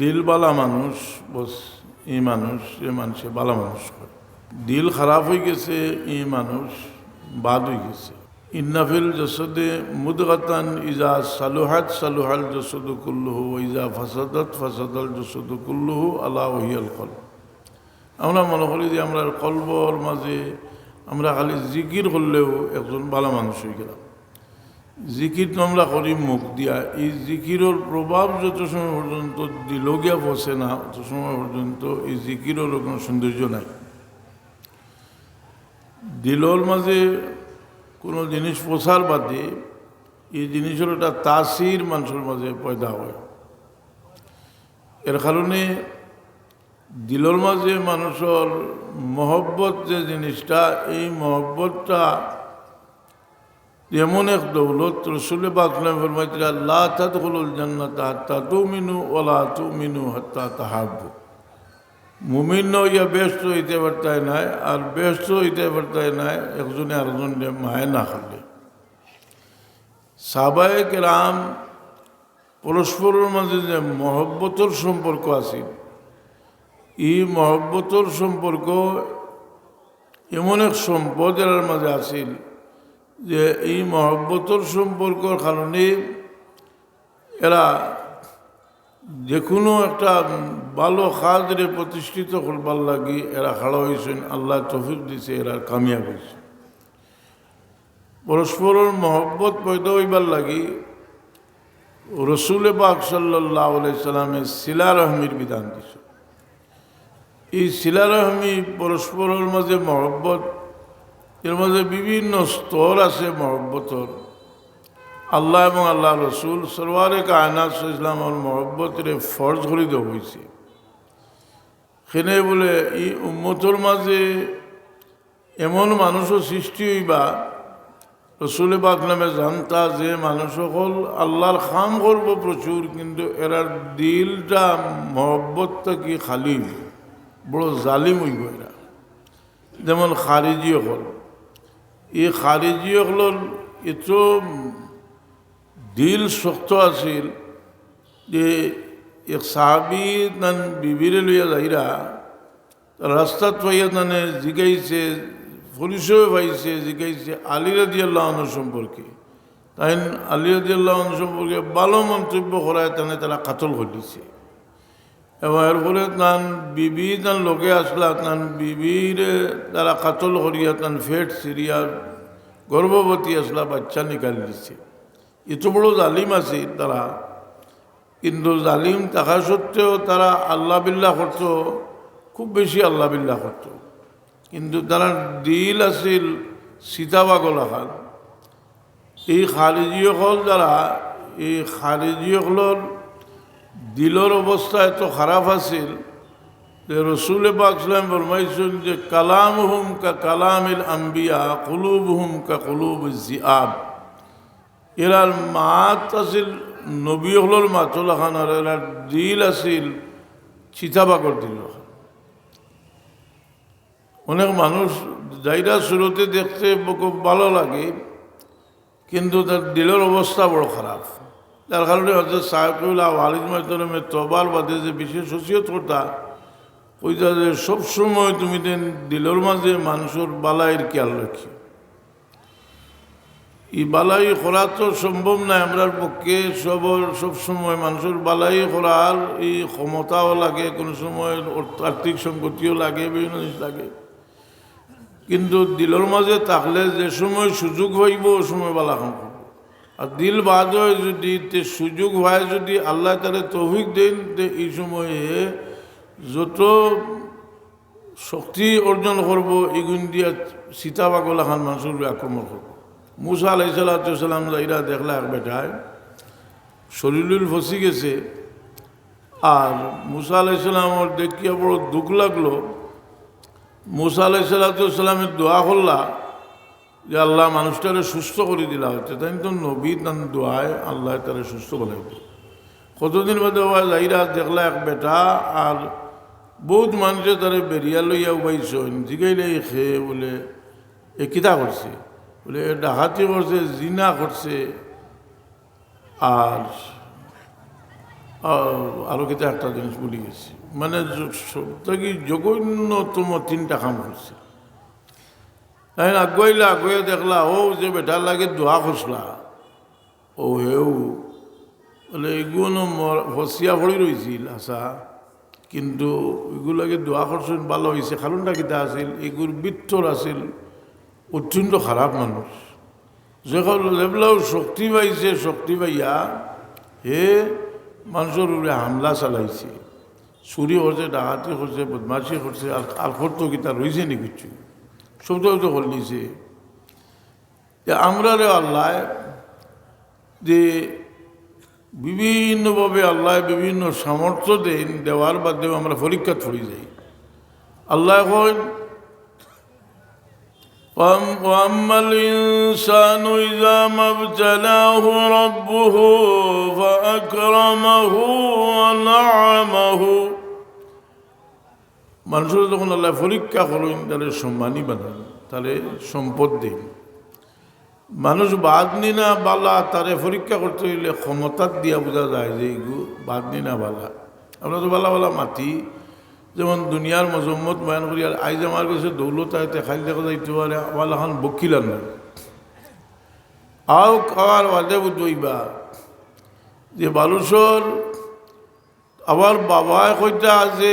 দিল বালা মানুষ, বস এই মানুষ, এ মানুষে বালা মানুষ করে। দিল খারাপ হয়ে গেছে এই মানুষ বাদ হয়ে গেছে। ইন্নাফিল জসদে মুদগাতান ইজা সালুহাত, সালুহাল জসদ কুল্লুহু ইজা ফাসাদাত, ফাসাদাল জসদ কুল্লুহু আল্লাহ ওহিয়াল কল আমরা মনে করি যে আমরা কলবর মাঝে আমরা খালি জিকির করলেও একজন ভালো মানুষ হয়ে গেলাম। জিকির তো আমরা করি মুখ দিয়া। এই জিকিরের প্রভাব যত সময় পর্যন্ত দিলগিয়া বসে না, তত সময় পর্যন্ত এই জিকিরের কোনো সৌন্দর্য নাই। দিলর মাঝে কোনো জিনিস প্রসার বাদে, এই জিনিসের একটা তাসির মানুষের মাঝে পয়দা হয়। এর কারণে দিলর মাঝে মানুষের মহব্বত যে জিনিসটা, এই মহব্বতটা এমন এক দৌলত রসুলে বাকলাম ফরমাইতে আল্লাহ তাদখুলুল জান্নাত হাত্তা তুমিনু ওলা তুমিনু হাত্তা তাহাব্বু। মুমিন ইয়া ব্যস্ত হইতে পারতায় নাই, আর ব্যস্ত হইতে পারতায় নাই, একজনে আরেকজনে মায় না খালে সাবায়ক রাম পরস্পরের মাঝে যে মহব্বতর সম্পর্ক আছে, এই মহব্বতর সম্পর্ক এমন এক সম্পদ এর মাঝে আছিল যে এই মহব্বতর সম্পর্কর কারণে এরা যে কোনো একটা ভালো খাজরে প্রতিষ্ঠিত করবার লাগি এরা খাড়া হয়েছেন। আল্লাহ তফিক দিছে, এরা কামিয়াব হয়েছে। পরস্পরের মহব্বত পয়দা হইবার লাগি রসুলে পাক সাল্লাহ সাল্লামের শিলা রহমির বিধান দিছে। এই শিলা রহমি পরস্পরের মাঝে মহব্বত এর মধ্যে বিভিন্ন স্তর আছে মহব্বতর। আল্লাহ এবং আল্লাহ রসুল, সরওয়ারে কায়নাত ইসলামর মহব্বতের ফর্জ করিত হয়েছে। সেনে বলে, ই উম্মতর মাঝে এমন মানুষও সৃষ্টি হইবা, রসুল পাক নামে জানতা যে মানুষ সকল আল্লাহর খাম করব প্রচুর, কিন্তু এরার দিলটা মহব্বতটা কি খালি, বড় জালিম হইব এরা। যেমন খারিজি হল। এই খারিজি হল এত দিল শক্ত আছিল যে এক সাহাবি তান বিবিরে লইয়া যাইরা রাস্তাত পাইয়া তানে জিগাইছে পরিচয় পাইছে, জিগাইছে আলী রাজি আল্লাহ সম্পর্কে। তাই আলী রাজি আল্লাহ সম্পর্কে ভালো মন্তব্য করায় তানে তারা কাতল ঘটিছে এবং এর তান বিবি তান লোকে আসলা, তান বিবির তারা কাতল করিয়া, তান ফেট সিরিয়া গর্ভবতী আসলা, বাচ্চা নিকাল দিছে। এত বড় জালিম আছে তারা। কিন্তু জালিম থাকা সত্ত্বেও তারা আল্লাহ বিল্লাহ করত, খুব বেশি আল্লাহ বিল্লাহ করত। কিন্তু তারা দিল আছিল সীতাবাগল আখান এই খারিজিসকল যারা, এই খারিজিসকলের দিলর অবস্থা এত খারাপ আছিল যে রসুল পাকলাম ফরমাইছেন যে কালাম হুম কা কালাম কালামিল আম্বিয়া কুলুব হুম কা কুলুব জিয়াব এরার মাত আছিল নবী হলর মাতল খান আর এরার দিল আছিল চিতাবাকর দিল অনেক মানুষ যাইরা শুরুতে দেখতে ভালো লাগে, কিন্তু তার দিলের অবস্থা বড় খারাপ যার কারণে হচ্ছে সাহেবুল্লাহ আলিদ মাহতরমের তবার বাদে যে বিশেষ হসিয়ত করতা ওইটা যে সবসময় তুমি দিলের মাঝে মানুষের বালাইয়ের খেয়াল রাখি। এই বালাই করা তো সম্ভব নয় আমরার পক্ষে সবর সবসময় মানুষের বালাই করার এই ক্ষমতাও লাগে, কোনো সময় আর্থিক সংগতিও লাগে, বিভিন্ন জিনিস লাগে। কিন্তু দিলের মাঝে থাকলে যে সময় সুযোগ হইব ও সময় বালা খান আর দিল বাদ হয় যদি, তে সুযোগ হয় যদি আল্লাহ তালে তৌফিক দেন, তে এই সময়ে যত শক্তি অর্জন করব, এগুন দিয়া সীতা বাগলা খান মানুষের আক্রমণ করব। মুসা আলাই সাল্লাম যাইরা দেখলা এক বেটায়। শরীরুল ফসি গেছে। আর মুসা আলাই সাল্লামর দেখিয়া বড় দুঃখ লাগল। মুসা আলাই সাল্লামের দোয়া করলা। যে আল্লাহ মানুষটারে সুস্থ করে দিলা হচ্ছে, তাই তো নবী তান দোয়ায় আল্লাহ তারে সুস্থ করে কতদিন বাদে যাইরা দেখলা এক বেটা আর বহুত মানুষে তারে বেরিয়া লইয়া উবাইছেন জিগাইলে খেয়ে বলে, এ কিতা করছে? বলে, এ ডাকাতি করছে, জিনা করছে। আর আরও কিন্তু একটা জিনিস বলি গেছি। মানে সবথেকে জঘন্যতম তিনটা কাম করছে তাই আগুয়াইলা আগুয়ে দেখলা, ও যে বেটার লাগে দোয়া খসলা ও হেউ বলে এগুলো ফসিয়া পড়ি রয়েছিল আশা কিন্তু এগুলোকে দোয়া করছেন ভালো হয়েছে কারণটা কিতা আছিল এগুর বিত্তর আছিল, অত্যন্ত খারাপ মানুষ যখন যেগুলো শক্তি পাইছে, শক্তি পাইয়া, হে মানুষের উপরে হামলা চালাইছে। চুরি করছে ডাকাতি করছে বদমাশি করছে আর আর করতো কিতা রয়েছে নি কিছু সব তো তো করলিছে আমরা রে আল্লাহ যে বিভিন্নভাবে আল্লাহ বিভিন্ন সামর্থ্য দেন দেওয়ার বাদেও আমরা পরীক্ষা পড়ে যাই আল্লাহ এখন وأم- وأما الإنسان إذا ما ابتلاه ربه فأكرمه ونعمه মানুষের যখন আল্লাহ পরীক্ষা করলেন, তাহলে সম্মানই বানান তাহলে সম্পদ দিন। মানুষ বাদনি না বালা, তারে পরীক্ষা করতে হইলে ক্ষমতার দিয়া বোঝা যায় যে এগু বাদনি না বালা। আমরা তো বালা বালা মাতি, যেমন দুনিয়ার মজম্মত বয়ান করি, আর আইজ আমার কাছে দৌলত আইতে খালি দেখা যাইতে পারে আমার এখন বকিলাম না আও খাওয়ার বাদে বুঝইবা যে বালুসর আবার বাবায় কইতা যে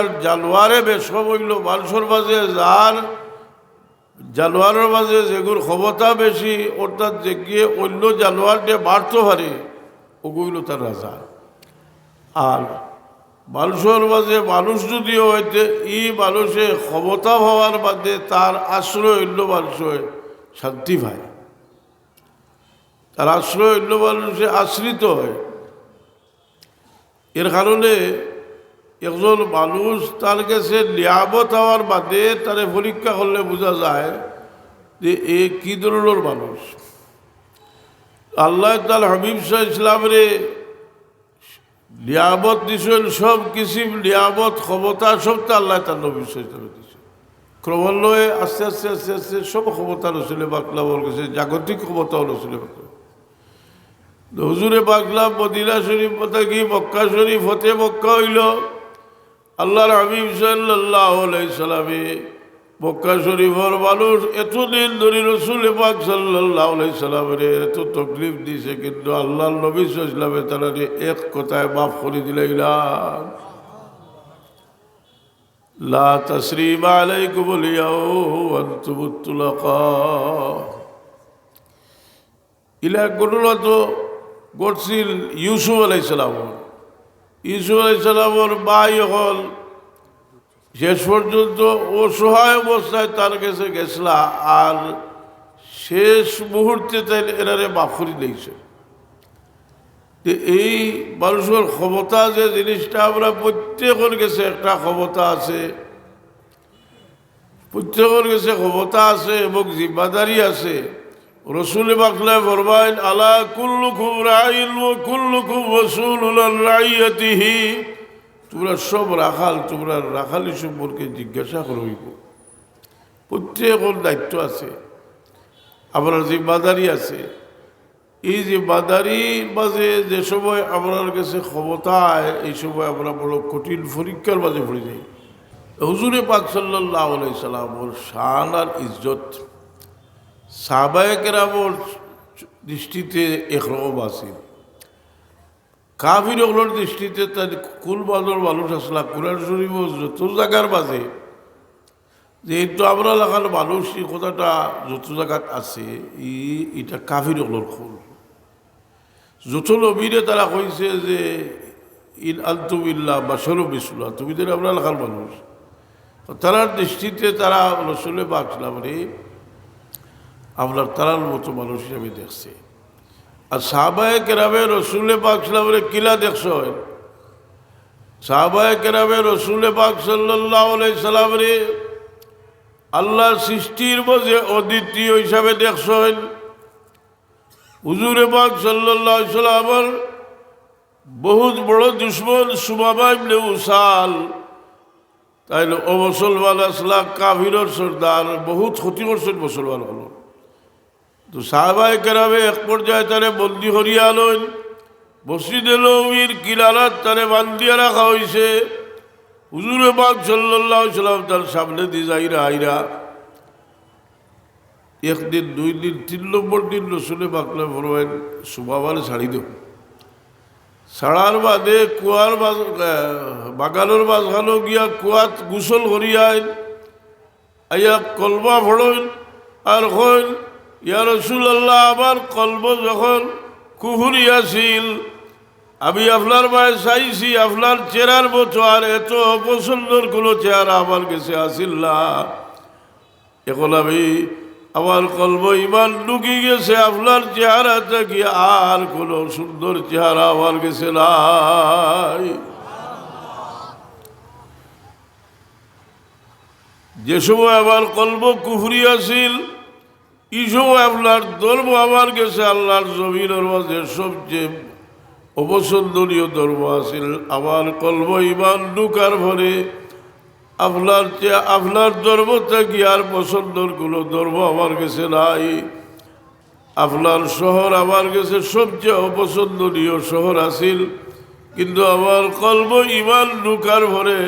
আর জালোয়ারে বেশ হইল বালুসর বাজে যার জালোয়ারের মাঝে যেগুর ক্ষমতা বেশি, অর্থাৎ যে গিয়ে অন্য জালোয়ার দিয়ে বাড়তে পারে ওগুলো তার রাজা। আর বালুসর মাঝে মানুষ যদিও হইতে, ই মানুষে ক্ষমতা হওয়ার বাদে তার আশ্রয় অন্য মানুষের শান্তি পায়। তার আশ্রয় অন্য মানুষে আশ্রিত হয়। এর কারণে একজন মানুষ তার কাছে নিয়ামত হওয়ার বাদে তারে পরীক্ষা করলে বোঝা যায় যে এ কি ধরনের মানুষ। আল্লাহ তাল হাবিব শাহ ইসলামরে নিয়ামত দিছেন, সব কিসিম নিয়ামত, ক্ষমতা সব তো আল্লাহ তার নবী ইসলামে দিছে ক্রমান্বয়ে আস্তে আস্তে আস্তে আস্তে সব ক্ষমতা রসুলে বাকলা বল গেছে, জাগতিক ক্ষমতা রসুলে বাকলা হুজুরে বাগলা মদিনা শরীফ পথে কি মক্কা শরীফ হতে মক্কা হইল। আল্লাহর হাবিব সাল্লাহ মক্কা শরীফর মানুষ এতদিন ধরে রসুল পাক সাল্লাহ সাল্লামের এত তকলিফ দিছে, কিন্তু আল্লাহ নবী সাল্লামে তারা এক কথায় মাফ করে দিলাম লা ঘটছিল ইউসুফ আলাইসালামর ইউসুফ আলাইসালামর বাই হল, শেষ পর্যন্ত অসহায় অবস্থায় তার কাছে গেছলা আর শেষ মুহূর্তে তাই এনারে বাফুরি দিয়েছে। যে এই মানুষের ক্ষমতা যে জিনিসটা আমরা প্রত্যেকের কাছে একটা ক্ষমতা আছে, প্রত্যেকের কাছে ক্ষমতা আছে এবং জিম্মাদারি আছে। রসুল বাকলা ফরমাইন, আলা কুল্লুকুম রাইন ও কুল্লুকুম রসুল রাইয়াতিহি। তোমরা সব রাখাল, তোমরা রাখালি সম্পর্কে জিজ্ঞাসা করব। প্রত্যেকের দায়িত্ব আছে। আপনার জিম্মাদারি আছে, এই যে বাদারির মাঝে যে সময় আপনার কাছে ক্ষমতায় এই সময় আমরা বড় কঠিন পরীক্ষার মাঝে পড়ে যাই হুজুরে পাক সাল্লাহ সাল্লামর শান আর ইজ্জত সাহবায়কেরামর দৃষ্টিতে একরকম আছে। কাফির ওগুলোর দৃষ্টিতে তার কুল বাদর মানুষ আসলা কুরান শরীফ যত জায়গার মাঝে। যেহেতু আমরা লাগার মানুষ, এই কথাটা যত জায়গাত আছে, ই, এটা কাফির ওগুলোর খুল যত নবীরে তারা কইছে যে, ইন আলতুবিল্লা বা সরু বিসুল্লাহ তুমি তো আমরা লাগার মানুষ। তারার দৃষ্টিতে তারা রসুলে বাকলাম রে। আপনার তারার মতো মানুষ হিসাবে দেখছে। আর সাহবায় কেরামে রসুলে পাক সাল্লামের কিলা দেখছ? সাহবায় কেরামে রসুলে পাক সাল্লাহ সাল্লামরে আল্লাহ সৃষ্টির মাঝে অদ্বিতীয় হিসাবে দেখছেন হুজুরে পাক সাল্লাহ সাল্লামর বহুত বড় দুশ্মন সুমামা ইবনে উসাল, তাইলে ও মুসলমান আসলা কাভিরর সর্দার, বহুত ক্ষতি করছেন মুসলমান হলো। তো সাহবাই কেরামে এক পর্যায়ে তারে বন্দি হরিয়া লইন মসজিদে নবীর কিনারাত তারে বান্ধিয়া রাখা হয়েছে হুজুরে বাগ সাল্লাহ সাল্লাম তার সামনে দিয়ে যাইরা আইরা একদিন, দুই দিন, তিন নম্বর দিন রসুলে বাকলে ফরবেন সুবাবারে ছাড়ি দেব ছাড়ার বাদে কুয়ার বাজ বাগানোর মাঝখানো গিয়া কুয়াত গুসল করিয়াই আইয়া কলমা ফড়ইন আর হইল ইয়া রসুল আল্লাহ আমার কলব যখন কুহুরি আসিল আমি আপনার মায়ে চাইছি, আপনার চেহারার মতো আর এত অপছন্দর কোনো চেহারা আমার কাছে আসিল না। এখন আমি আমার কলব ইমান ঢুকি গেছে, আপনার চেহারাটা কি আর কোনো সুন্দর চেহারা আমার কাছে নাই। যে সময় আমার কলব কুহুরি আসিল সময় আপনার ধর্ম আমার কাছে আল্লাহর জমিনের মাঝে সবচেয়ে অপছন্দনীয় ধর্ম আছিল আমার কলব ইমান ঢুকার ভরে আপনার যে আপনার ধর্মটা কি আর পছন্দর কোনো ধর্ম আমার কাছে নাই। আপনার শহর আমার কাছে সবচেয়ে অপছন্দনীয় শহর আছিল। কিন্তু আমার কলব ইমান ঢুকার ভরে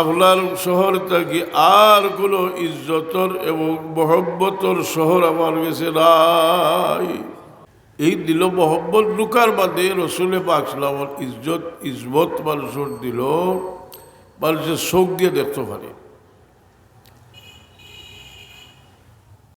আপনার শহরটা কি আর কোনো ইজ্জতর এবং মহব্বতর শহর আমার কাছে নাই। এই দিল মহব্বত লুকার বাদে রসুলে পাকলাম ইজ্জত ইজবত মানুষের দিল, মানুষের চোখ দিয়ে দেখতে পারে।